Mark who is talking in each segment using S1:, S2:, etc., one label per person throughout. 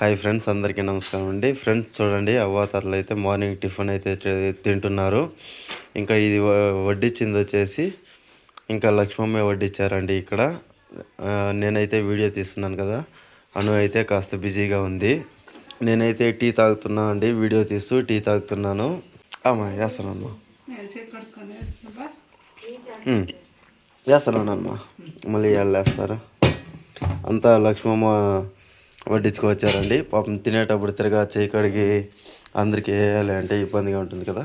S1: Hi friends అందరికీ నమస్కారం అండి. ఫ్రెండ్స్ చూడండి అవ్వాతాతలు అయితే మార్నింగ్ టిఫిన్ అయితే తింటున్నారు. ఇంకా ఇది వ- వడ్డించింది వచ్చేసి ఇంకా లక్ష్మమ్మ వడ్డించారండి ఇక్కడ. నేనైతే వీడియో తీస్తున్నాను కదా. అను అయితే కాస్త బిజీగా ఉంది. నేనైతే టీ తాగుతున్నా అండి. వీడియో తీస్తూ టీ తాగుతున్నాను. అమ్మా వేస్తానమ్మా వేస్తానమ్మా మళ్ళీ వేస్తారు అంతా లక్ష్మమ్మ వడ్డించుకొచ్చారండి పాపం తినేటప్పుడు తిరగా చేయకడిగి అందరికీ వేయాలి అంటే ఇబ్బందిగా ఉంటుంది కదా.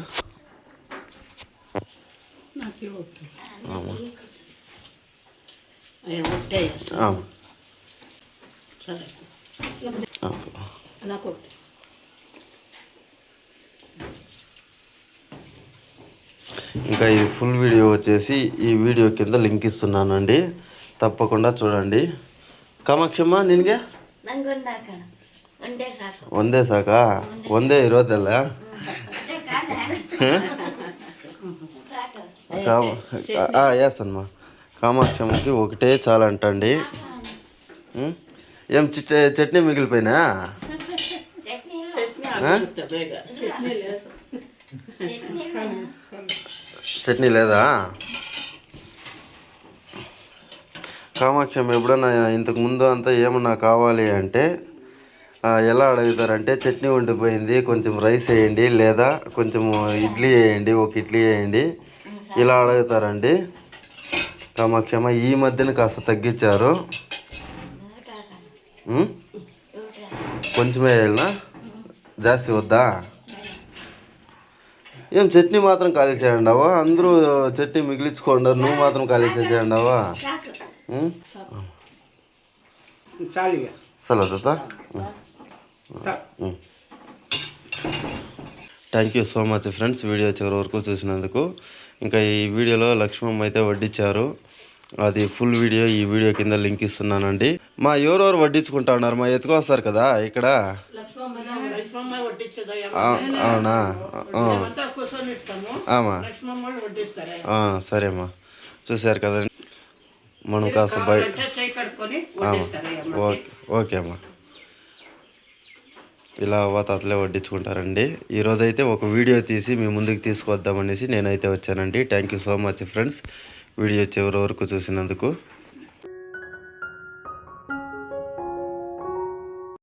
S1: ఇంకా ఈ ఫుల్ వీడియో వచ్చేసి ఈ వీడియో కింద లింక్ ఇస్తున్నానండి. తప్పకుండా చూడండి. కామాక్షమ్మా నేనుగా?
S2: ನಂಗೊಂದು ಹಾಕೋಣ ಒಂದೇ ಸಾಕು
S1: ಒಂದೇ ಸಾಕಾ ಒಂದೇ ಇರೋದಲ್ಲ
S2: ಸಾಕು
S1: కామ వేస్తానమ్మా కామాక్షమ్మకి ఒకటే చాలా అంటండి ఉం? ఏం చిట్ చట్నీ మిగిలిపోయినా
S2: ಚಟ್ನಿ ಇಲ್ಲ
S3: ಚಟ್ನಿ ಆಗುತ್ತೆ ಬೇಗ
S2: ಚಟ್ನಿ ಇಲ್ಲ
S1: చట్నీ లేదా కామాక్షం ఎప్పుడన్నా ఇంతకు ముందు అంతా ఏమన్నా కావాలి అంటే ఎలా అడుగుతారంటే చట్నీ ఉండిపోయింది కొంచెం రైస్ వేయండి లేదా కొంచెం ఇడ్లీ వేయండి ఒక ఇడ్లీ వేయండి ఇలా అడుగుతారండి. కామాక్షమ్మ ఈ మధ్యన కాస్త తగ్గించారు. కొంచెమే వెళ్ళినా జాస్తి వద్దా? ఏం చట్నీ మాత్రం ఖాళీ చేయండావా అందరూ చట్నీ మిగిలించుకోండి నువ్వు మాత్రం ఖాళీ చేసేయండావా తాత thank you so much friends video చివరి వరకు చూసినందుకు. ఇంకా ఈ వీడియోలో లక్ష్మమ్మ అయితే వడ్డించారు. అది ఫుల్ వీడియో ఈ వీడియో కింద లింక్ ఇస్తున్నానండి. మా ఎవరెవరు వడ్డించుకుంటా ఉన్నారు? మా ఎత్తుకొస్తారు కదా ఇక్కడ?
S3: లక్ష్మమ్మ వడ్డించదా?
S1: ఆ, అవునా? ఆమా?
S3: లక్ష్మమ్మ వడ్డిస్తారా?
S1: ఆ, సరేమ్మా చూశారు కదండి. మనం కాస్త బయట? ఓకే ఓకే అమ్మా. ఇలా అవ్వతాతలే వడ్డించుకుంటారండి. ఈరోజైతే ఒక వీడియో తీసి మీ ముందుకు తీసుకొద్దామనేసి నేనైతే వచ్చానండి. Thank you so much friends video చివరి వరకు చూసినందుకు